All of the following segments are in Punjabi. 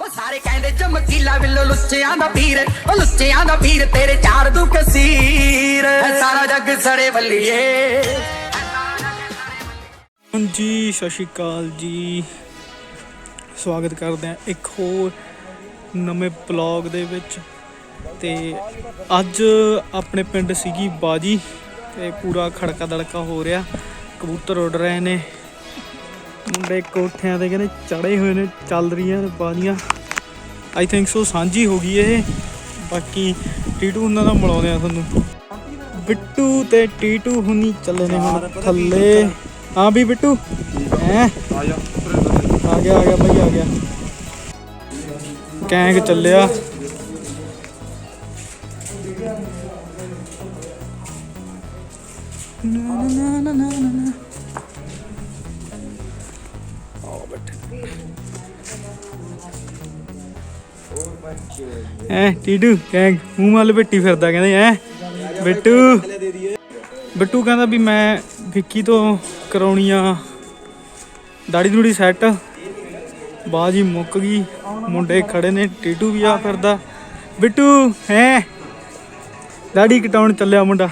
ਉਹ ਸਾਰੇ ਕਹਿੰਦੇ ਚਮਕੀਲਾ ਬਿੱਲੋ, ਲੁੱਚਿਆਂ ਦਾ ਵੀਰ ਉਹ ਲੁੱਚਿਆਂ ਦਾ ਵੀਰ ਤੇਰੇ ਚਾਰ ਦੂ ਕਸੀਰ ਸਾਰਾ ਜੱਗ ਸੜੇ ਬੱਲੀਏ ਹਾਂਜੀ ਸਤਿ ਸ਼੍ਰੀ ਅਕਾਲ ਜੀ। ਸਵਾਗਤ ਕਰਦੇ ਆ ਇੱਕ ਹੋਰ ਨਵੇਂ ਬਲੌਗ ਦੇ ਵਿੱਚ। ਤੇ ਅੱਜ ਆਪਣੇ ਪਿੰਡ ਸੀਗੀ ਬਾਜੀ ਤੇ ਪੂਰਾ ਖੜਕਾ ਦੜਕਾ ਹੋ ਰਿਹਾ। ਕਬੂਤਰ ਉੱਡ ਰਹੇ ਨੇ। ਮੁੰਡੇ ਕੋਠਿਆਂ ਤੇ ਕਹਿੰਦੇ ਚੜੇ ਹੋਏ ਨੇ ਚੱਲ ਰਹੀਆਂ ਨੇ ਬਾਜੀਆਂ ਆਈ ਥਿੰਕ ਸੋ ਸਾਂਝੀ ਹੋ ਗਈ ਇਹ। ਬਾਕੀ ਟੀਟੂ ਉਹਨਾਂ ਦਾ ਮਿਲਾਉਂਦੇ ਆ ਤੁਹਾਨੂੰ। ਬਿੱਟੂ ਤੇ ਟੀਟੂ ਹੁਣੀ ਚੱਲੇ ਨੇ ਹੁਣ ਥੱਲੇ। ਹਾਂ ਵੀ ਬਿੱਟੂ ਹੈ? ਆ ਆ ਗਿਆ ਆ ਗਿਆ ਭਾਈ ਆ ਗਿਆ। ਕੈਂਗ ਚੱਲਿਆ। ਨਾ ਨਾ ਨਾ ਨਾ ਨਾ। ਐ ਟੀਟੂ ਕੈਂਗ ਮੂੰਹ ਮੱਲ ਬਿੱਟੀ ਫਿਰਦਾ ਕਹਿੰਦੇ ਐ ਬਿੱਟੂ। ਬਿੱਟੂ ਕਹਿੰਦਾ ਵੀ ਮੈਂ ਵਿੱਕੀ ਤੋਂ ਕਰਾਉਣੀ ਆ ਦਾੜੀ ਦੂੜੀ ਸੈੱਟ ਬਾਜੀ ਮੁੱਕ ਗਈ ਮੁੰਡੇ ਖੜੇ ਨੇ ਟੀਟੂ ਵੀ ਆ ਫਿਰਦਾ। ਬਿੱਟੂ ਹੈ ਦਾੜੀ ਕਟਾਉਣ ਚੱਲਿਆ ਮੁੰਡਾ।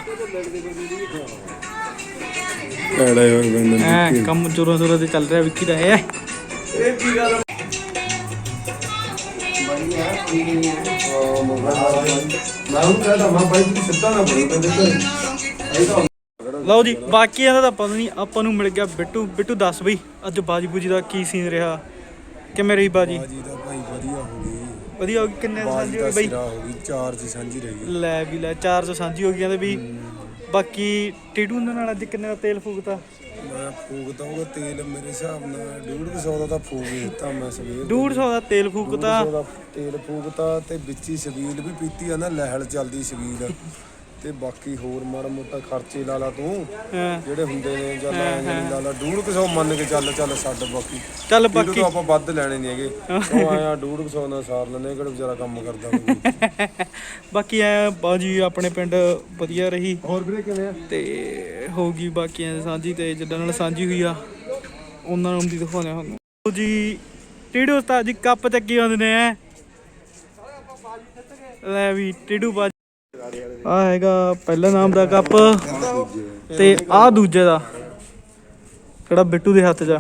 ਐੜੇ ਬੰਦੇ ਐ ਕੰਮ ਜੋਰਾਂ ਜੋਰਾਂ ਤੇ ਚੱਲ ਰਿਹਾ ਵਿੱਕੀ ਦਾ ਐ। ਮੈਂ ਉਹਨੂੰ ਕਹਿੰਦਾ ਮੈਂ ਬਾਈ ਤੁਸੀਂ ਸਿੱਧਾ ਨਾ ਬੋਲੋ ਕਹਿੰਦੇ ਲਓ ਜੀ ਬਾਕੀਆਂ ਦਾ ਤਾਂ ਪਤਾ ਨਹੀਂ ਆਪਾਂ ਨੂੰ ਮਿਲ ਗਿਆ ਬਿੱਟੂ ਬਿੱਟੂ ਦੱਸ ਬਈ ਅੱਜ ਬਾਜੀ ਬੂਜੀ ਦਾ ਕੀ ਸੀਨ ਰਿਹਾ? ਕਿਵੇਂ ਰਹੀ ਬਾਜੀ? ਬਾਜੀ ਦਾ ਭਾਈ ਵਧੀਆ ਹੋ ਗਈ। ਵਧੀਆ ਹੋ ਗਈ ਕਿੰਨੇ ਬਾਜੀ ਸਾਂਝੀ ਹੋ ਦਾ ਗਈ ਬਈ? ਸਿਰਾ ਹੋ ਗਈ ਚਾਰ ਚ ਸਾਂਝੀ ਰਹਿ ਗਈ। ਲੈ ਵੀ ਲੈ 400 ਸਾਂਝੀ ਹੋ ਗਈਆਂ ਤੇ ਵੀ ਬਾਕੀ ਟੀਟੂ ਦੇ ਨਾਲ ਅੱਜ ਕਿੰਨੇ ਦਾ ਤੇਲ ਫੂਕਤਾ? ਮੈਂ ਫੂਕਦਾ ਉਹਦਾ ਤੇਲ ਮੇਰੇ ਹਿਸਾਬ ਨਾਲ 150 ਦਾ ਤਾਂ ਫੂਕ ਹੀ ਦਿੱਤਾ ਮੈਂ ਸਵੇਰ 150 ਦਾ ਤੇਲ ਫੂਕਤਾ? 150 ਦਾ ਤੇਲ ਫੂਕਤਾ ਤੇ ਵਿੱਚ ਹੀ ਛਬੀਲ ਵੀ ਪੀਤੀ ਆ ਨਾ ਲਹਿਲ ਚੱਲਦੀ ਛਬੀਲ ਤੇ ਬਾਕੀ ਹੋਰ ਮਾੜਾ ਮੋਟਾ ਖਰਚੇ ਲਾ ਲਾ ਤੂੰ ਹਾਂ, ਜਿਹੜੇ ਹੁੰਦੇ ਨੇ ਜਾਂ ਲਾ ਲਾ ਲਾ 150 ਮੰਨ ਕੇ ਚੱਲ ਚੱਲ ਛੱਡ ਬਾਕੀ। ਚੱਲ ਬਾਕੀ ਤੋਂ ਆਪਾਂ ਵੱਧ ਲੈਣੇ ਨਹੀਂ ਹੈਗੇ। ਉਹ ਆਇਆ 150 ਨਾਲ ਸਾਰ ਲੈਣੇ ਕਿਹੜਾ ਵਿਚਾਰਾ ਕੰਮ ਕਰਦਾ ਬਾਕੀ ਐ ਬਾਜੀ ਆਪਣੇ ਪਿੰਡ ਵਧੀਆ ਰਹੀ। ਹੋਰ ਵੀਰੇ ਕਿਵੇਂ ਆ? ਤੇ ਹੋ ਗਈ ਬਾਕੀਆਂ ਦੀ ਸਾਂਝੀ ਤੇ ਜਿੱਦਾਂ ਨਾਲ ਸਾਂਝੀ ਹੋਈ ਆ ਉਹਨਾਂ ਨੂੰ ਵੀ ਦਿਖਾਉਂਦੇ ਹਾਂ ਤੁਹਾਨੂੰ। ਜੀ ਟੀਡੂ ਉਸਤਾਦ ਜੀ ਕੱਪ ਚੱਕੀ ਆਉਂਦੇ ਨੇ ਐ ਲੈ ਵੀ ਟੀਡੂ ਬਾਜੀ। ਆ ਹੈਗਾ ਪਹਿਲਾ ਨਾਮ ਦਾ ਕੱਪ ਤੇ ਆ ਦੂਜੇ ਦਾ। ਕਿਹੜਾ ਬਿੱਟੂ ਦੇ ਹੱਥ 'ਚ ਆ?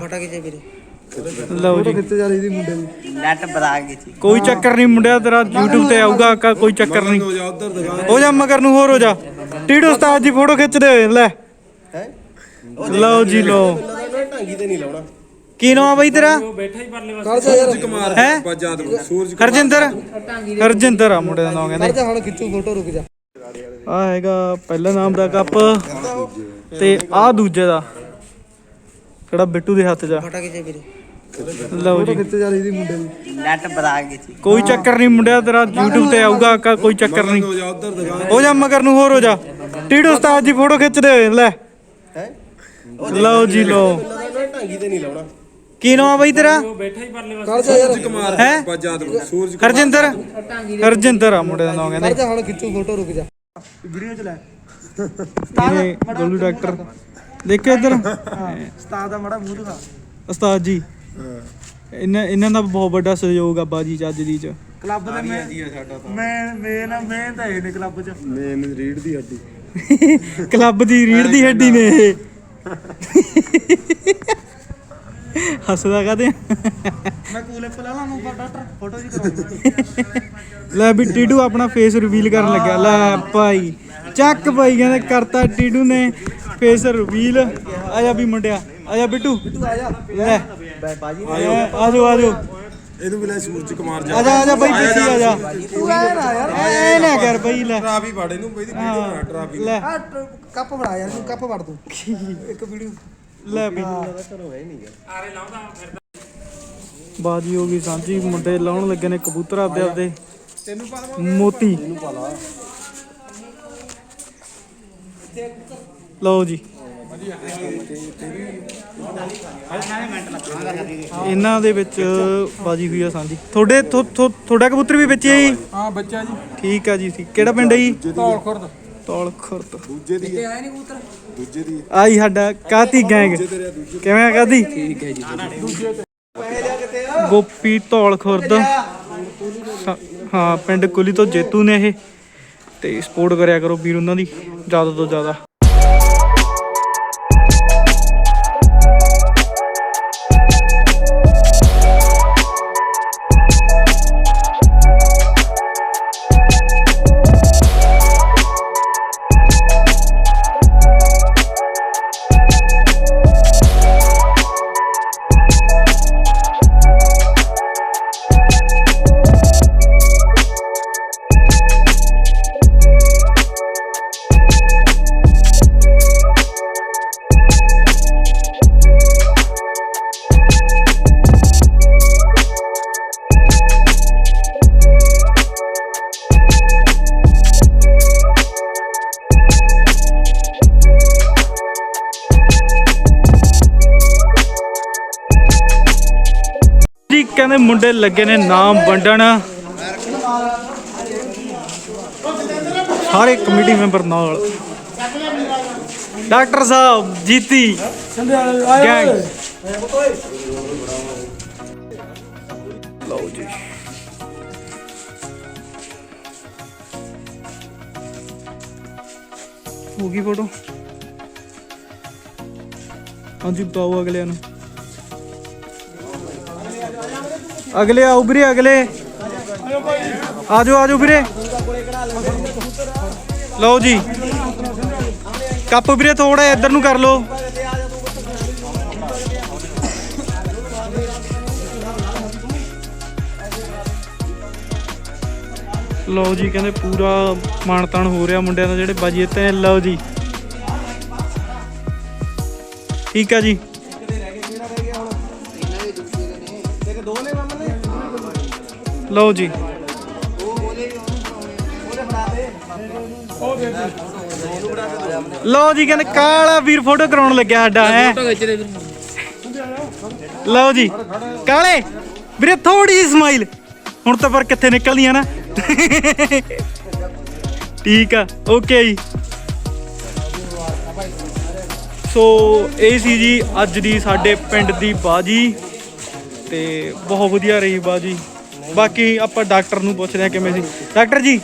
ਲਓ ਜੀ। ਕਿੱਥੇ ਜਾ ਰਹੀ ਦੀ ਮੁੰਡੇ ਦੀ। ਨੈਟ ਬਰਾ ਗਈ ਸੀ ਕੋਈ ਚੱਕਰ ਨਹੀਂ ਮੁੰਡਿਆ ਤੇਰਾ YouTube ਤੇ ਆਊਗਾ ਕ- ਕੋਈ ਚੱਕਰ ਨਹੀਂ। ਹੋ ਜਾ ਉਧਰ ਦੁਕਾਨ ਹੋ ਜਾ ਮਗਰ ਨੂੰ ਹੋਰ ਹੋ ਜਾ। ਟੀਡੂ ਉਸਤਾਦ ਦੀ ਫੋਟੋ ਖਿੱਚਦੇ ਹੋਏ ਲੈ। ਲਓ ਜੀ ਲਓ। ਢਾਂਗੀ ਤੇ ਨਹੀਂ ਲਾਉਣਾ। ਕੀ ਨਾਮ ਆ ਬਈ ਤੇਰਾ? ਸੂਰਜ ਕੁਮਾਰ ਹੈਂ? ਬਾਜਾਦ ਸੂਰਜ ਹਰਜਿੰਦਰ? ਹਰਜਿੰਦਰ ਆ ਮੁੰਡੇ ਦਾ ਨਾਮ ਕਹਿੰਦੇ। ਹੁਣ ਖਿੱਚੂ ਫੋਟੋ ਰੁਕ ਜਾ। ਆ ਹੈਗਾ ਪਹਿਲਾ ਨਾਮ ਦਾ ਕੱਪ ਤੇ ਆ ਦੂਜੇ ਦਾ। ਕਿਹੜਾ ਬਿੱਟੂ ਦੇ ਹੱਥ 'ਚ ਆ। ਫਟਾ ਕੇ ਵੀਰੇ। ਲਓ ਜੀ। ਕਿੱਥੇ ਜਾ ਰਹੀ ਦੀ ਮੁੰਡੇ ਦੀ। ਨੈਟ ਬਰਾ ਗਈ ਸੀ। ਕੋਈ ਚੱਕਰ ਨਹੀਂ ਮੁੰਡਿਆ ਤੇਰਾ YouTube ਤੇ ਆਊਗਾ ਕ- ਕੋਈ ਚੱਕਰ ਨਹੀਂ। ਹੋ ਜਾ ਉਧਰ ਦੁਕਾਨ ਹੋ ਜਾ ਮਗਰ ਨੂੰ ਹੋਰ ਹੋ ਜਾ। ਟੀਡੂ ਉਸਤਾਦ ਦੀ ਫੋਟੋ ਖਿੱਚਦੇ ਹੋਏ ਲੈ। ਲਓ ਜੀ ਲਓ। ਢਾਂਗੀ ਤੇ ਨਹੀਂ ਲਾਉਣਾ। ਕੀ ਨਾਮ ਆ ਬਈ ਤੇਰਾ? ਸੂਰਜ ਕੁਮਾਰ। ਹੈਂ? ਬਾਜਾਦ ਸੂਰਜ ਹਰਜਿੰਦਰ? ਹਰਜਿੰਦਰ ਆ ਮੁੰਡੇ ਦਾ ਨਾਮ ਕਹਿੰਦੇ। ਜਾ ਹੁਣ ਖਿੱਚੂ ਫੋਟੋ ਰੁਕ ਜਾ। ਇਹ ਗੋਲੂ ਡਾਕਟਰ? ਦੇਖਿਓ ਇੱਧਰ। ਉਸਤਾਦ ਦਾ ਮੜਾ ਮੂੰਹ ਦਿਖਾ। ਉਸਤਾਦ ਜੀ। ਇਹਨਾਂ ਇਹਨਾਂ ਦਾ ਬਹੁਤ ਵੱਡਾ ਸਹਿਯੋਗ ਆ ਬਾਜੀ ਚ ਅੱਜ ਦੀ ਚ। ਕਲੱਬ ਦਾ ਮੈਂ ਮੈਂ ਮੈਂ ਮੈਂ ਤਾਂ ਇਹ ਨੇ ਕਲੱਬ ਚ। ਮੇਨ ਰੀੜ ਦੀ ਹੱਡੀ। ਕਲੱਬ ਦੀ ਰੀੜ ਦੀ ਹੱਡੀ ਨੇ ਇਹ। ਹੱਸਦਾ ਕਾਦੇ ਮੈਂ ਕੂਲੇ ਪਲਾ ਲਾ ਨੂੰ ਡਾਕਟਰ ਫੋਟੋ ਜੀ ਕਰਾਉਂਗਾ ਲੈ ਵੀ ਟੀਡੂ ਆਪਣਾ ਫੇਸ ਰਿਵੀਲ ਕਰਨ ਲੱਗਿਆ। ਲੈ ਭਾਈ ਚੱਕ ਭਾਈ ਕਹਿੰਦੇ ਕਰਤਾ ਟੀਡੂ ਨੇ ਫੇਸ ਰਿਵੀਲ ਆਜਾ ਵੀ ਮੁੰਡਿਆ ਆਜਾ ਬਿੱਟੂ। ਲੈ ਬਾਜੀ ਆਜੋ ਆਜੋ ਇਹਨੂੰ ਵੀ ਲੈ ਸੂਰਜ ਕੁਮਾਰ ਜਾ। ਆਜਾ ਆਜਾ ਬਾਈ ਪਿੱਛੇ ਆਜਾ ਤੂੰ ਐ ਨਾ ਯਾਰ। ਐ ਨਾ ਕਰ ਬਈ ਲੈ। ਟਰਾਫੀ ਫੜ ਇਹਨੂੰ ਬਈ ਦੀ ਵੀਡੀਓ ਬਣਾ ਟਰਾਫੀ। ਲੈ। ਆ ਕੱਪ ਬਣਾ ਯਾਰ ਤੂੰ ਕੱਪ ਵੜ ਤੂੰ। ਇੱਕ ਵੀਡੀਓ। ਲੈ ਵੀ। ਬਾਜੀ ਹੋ ਗਈ ਸਾਂਝੀ ਮੁੰਡੇ ਲਾਉਣ ਲੱਗੇ ਨੇ ਕਬੂਤਰ ਆਪਦੇ ਆਪਦੇ। ਮੋਤੀ। ਲਓ ਜੀ। ਇਹਨਾਂ ਦੇ ਵਿੱਚ ਬਾਜੀ ਹੋਈ ਆ ਸਾਂਝੀ। ਤੁਹਾਡੇ ਥੋ- ਥੋ- ਤੁਹਾਡਾ ਕਬੂਤਰ ਵੀ ਵਿੱਚ ਹੀ ਹੈ ਜੀ? ਹਾਂ ਬੱਚਾ ਜੀ। ਠੀਕ ਆ ਜੀ ਠੀਕ। ਕਿਹੜਾ ਪਿੰਡ ਹੈ ਜੀ? ਧੌਲ ਖੁਰਦ ਤੌਲ ਖੁਰਦ। ਦੂਜੇ ਦੀ ਤੇ ਆਏ ਨਹੀਂ ਕਬੂਤਰ? ਦੂਜੇ ਦੀ। ਆਈ ਸਾਡਾ ਕਾਤੀ ਗੈਂਗ ਕਿਵੇਂ ਆ ਕਾਤੀ ਗੋਪੀ ਧੌਲ ਖੁਰਦ। ਸ- ਹਾਂ ਪਿੰਡ ਕੁਲੀ ਤੋਂ ਜੇਤੂ ਨੇ ਇਹ। ਤੇ ਸਪੋਰਟ ਕਰਿਆ ਕਰੋ ਵੀਰ ਉਹਨਾਂ ਦੀ ਜ਼ਿਆਦਾ ਤੋਂ ਜ਼ਿਆਦਾ। ਕਹਿੰਦੇ ਮੁੰਡੇ ਲੱਗੇ ਨੇ ਨਾਮ ਵੰਡਣ। ਸਾਰੇ ਕਮੇਟੀ ਮੈਂਬਰ ਨਾਲ। ਡਾਕਟਰ ਸਾਹਿਬ ਜੀਤੀ ਗੈਂਗ ਲਓ ਜੀ। ਹੋ ਗਈ ਫੋਟੋ ਹਾਂਜੀ ਬਤਾਓ ਅਗਲਿਆਂ ਨੂੰ। ਅਗਲੇ ਆਓ ਵੀਰੇ ਅਗਲੇ। ਆਜੋ ਆਜੋ ਵੀਰੇ। ਲਓ ਜੀ। ਕੱਪ ਵੀਰੇ ਥੋੜਾ ਇੱਧਰ ਨੂੰ ਕਰ ਲਓ। ਲਓ ਜੀ, ਕਹਿੰਦੇ ਪੂਰਾ ਮਾਣ ਤਾਣ ਹੋ ਰਿਹਾ ਮੁੰਡਿਆਂ ਦਾ ਜਿਹੜੇ ਬਾਜੀ ਇੱਥੇ ਲਓ ਜੀ। ਠੀਕ ਆ ਜੀ। ਲਓ ਜੀ। ਲਓ ਜੀ, ਕਹਿੰਦੇ ਕਾਲਾ ਵੀਰ ਫੋਟੋ ਕਰਾਉਣ ਲੱਗਿਆ ਸਾਡਾ, ਹੈ। ਲਓ ਜੀ, ਕਾਲੇ, ਵੀਰੇ ਥੋੜੀ ਜਿਹੀ ਸਮਾਈਲ ਹੁਣ ਤਾਂ ਪਰ ਕਿੱਥੇ ਨਿਕਲਦੀਆਂ ਨਾ। ਠੀਕ ਆ, ਓਕੇ ਜੀ। ਸੋ, ਇਹ ਸੀ ਜੀ ਅੱਜ ਦੀ ਸਾਡੇ ਪਿੰਡ ਦੀ ਬਾਜੀ। ਤੇ ਬਹੁਤ ਵਧੀਆ ਰਹੀ ਬਾਜੀ। ਬਾਕੀ ਆਪਾਂ ਡਾਕਟਰ ਨੂੰ ਪੁੱਛਦੇ ਹਾਂ ਕਿਵੇਂ ਸੀ। ਡਾਕਟਰ ਜੀ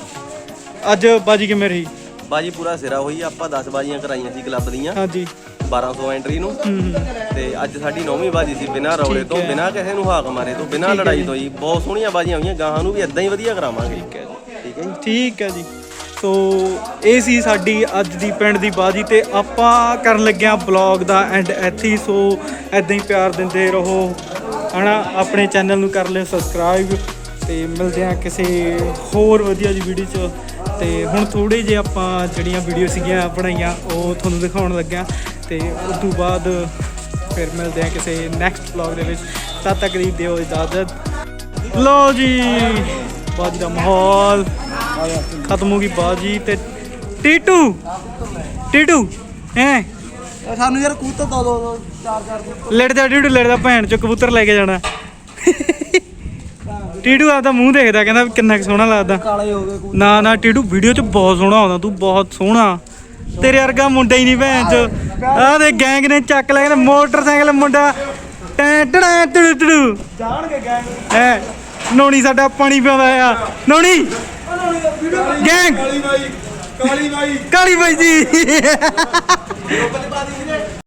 ਅੱਜ ਬਾਜੀ ਕਿਵੇਂ ਰਹੀ? ਬਾਜੀ ਪੂਰਾ ਸਿਰਾ ਹੋਈ ਆਪਾਂ 10 ਬਾਜੀਆਂ ਕਰਾਈਆਂ ਸੀ ਕਲੱਬ ਦੀਆਂ। ਹਾਂਜੀ। 1200 ਐਂਟਰੀ ਨੂੰ। ਤੇ ਅੱਜ ਸਾਡੀ ਨੌਵੀਂ ਬਾਜੀ ਸੀ ਬਿਨਾਂ ਰੌਲੇ ਤੋਂ ਬਿਨਾਂ ਕਿਸੇ ਨੂੰ ਹਾਕ ਮਾਰੇ ਤੋਂ ਬਿਨਾਂ ਲੜਾਈ ਤੋਂ ਜੀ ਬਹੁਤ ਸੋਹਣੀਆਂ ਬਾਜੀਆਂ ਹੋਈਆਂ ਗਾਹਾਂ ਨੂੰ ਵੀ ਇਦਾਂ ਹੀ ਵਧੀਆ ਕਰਾਵਾਂਗੇ। ਠੀਕ ਹੈ ਜੀ। ਠੀਕ ਹੈ ਜੀ। ਠੀਕ ਹੈ ਜੀ। ਸੋ ਇਹ ਸੀ ਸਾਡੀ ਅੱਜ ਦੀ ਪਿੰਡ ਦੀ ਬਾਜੀ ਤੇ ਆਪਾਂ ਕਰਨ ਲੱਗਿਆ ਬਲੌਗ ਦਾ ਐਂਡ ਇੱਥੇ ਹੀ। ਸੋ ਐਦਾਂ ਹੀ ਪਿਆਰ ਦਿੰਦੇ ਰਹੋ। ਹਨਾ ਆਪਣੇ ਚੈਨਲ ਨੂੰ ਕਰ ਲਿਓ ਸਬਸਕ੍ਰਾਈਬ ਤੇ ਮਿਲਦੇ ਆ ਕਿਸੇ ਹੋਰ ਵਧੀਆ ਜੀ ਵੀਡੀਓ 'ਚ। ਤੇ ਹੁਣ ਥੋੜੇ ਜੇ ਆਪਾਂ ਜਿਹੜੀਆਂ ਵੀਡੀਓ ਸੀਗੀਆਂ ਬਣਾਈਆਂ, ਉਹ ਤੁਹਾਨੂੰ ਦਿਖਾਉਣ ਲੱਗਿਆ। ਤੇ ਉਸ ਤੋਂ ਬਾਅਦ ਫਿਰ ਮਿਲਦੇ ਆ ਕਿਸੇ ਨੈਕਸਟ ਵਲੌਗ ਦੇ ਵਿੱਚ। ਤਦ ਤੱਕ ਦੀ ਦਿਓ ਇਜਾਜ਼ਤ। ਲੋ ਜੀ, ਬਾਜੀ ਦਾ ਮਾਹੌਲ। ਖਤਮ ਹੋ ਗਈ ਬਾਜੀ ਤੇ ਟੀਟੂ ਟੀਟੂ, ਹੈ? ਸਾਨੂੰ ਯਾਰ ਕੂਤ ਦੋ ਦੋ ਚਾਰ ਚਾਰ ਲੜਦਾ ਟੀਟੂ ਲੜਦਾ ਭੈਣ ਚੋ ਕਬੂਤਰ ਲੈ ਕੇ ਜਾਣਾ। ਟੀਟੂ ਆਪਦਾ ਮੂੰਹ ਦੇਖਦਾ ਕਹਿੰਦਾ ਵੀ ਕਿੰਨਾ ਕੁ ਸੋਹਣਾ ਲੱਗਦਾ। ਕਾਲੇ ਹੋ ਗਏ ਨਾ ਨਾ ਟੀਟੂ ਵੀਡੀਓ 'ਚ ਬਹੁਤ ਸੋਹਣਾ ਆਉਂਦਾ ਤੂੰ ਬਹੁਤ ਸੋਹਣਾ। ਤੇਰੇ ਵਰਗਾ ਮੁੰਡਾ ਹੀ ਨਹੀਂ ਭੈਣ ਚ। ਆਹ ਦੇ ਗੈਂਗ ਨੇ ਚੱਕ ਲਿਆ ਕਹਿੰਦੇ ਮੋਟਰਸਾਈਕਲ ਮੁੰਡਾ। ਟੈਂ ਟੜੈਂ ਟੜੂ ਟੜੂ। ਜਾਣਗੇ ਗੈਂਗ ਹੈ ਨੌਣੀ ਸਾਡਾ ਪਾਣੀ ਪਿਆਉਂਦਾ ਆ। ਨੌਣੀ! ਗੈਂਗ ਕਾਲੀ ਬਾਈ ਕਾਲੀ ਬਾਈ। ਕਾਲੀ ਬਾਈ ਜੀ। Hindi ko pati pati sila. Eh.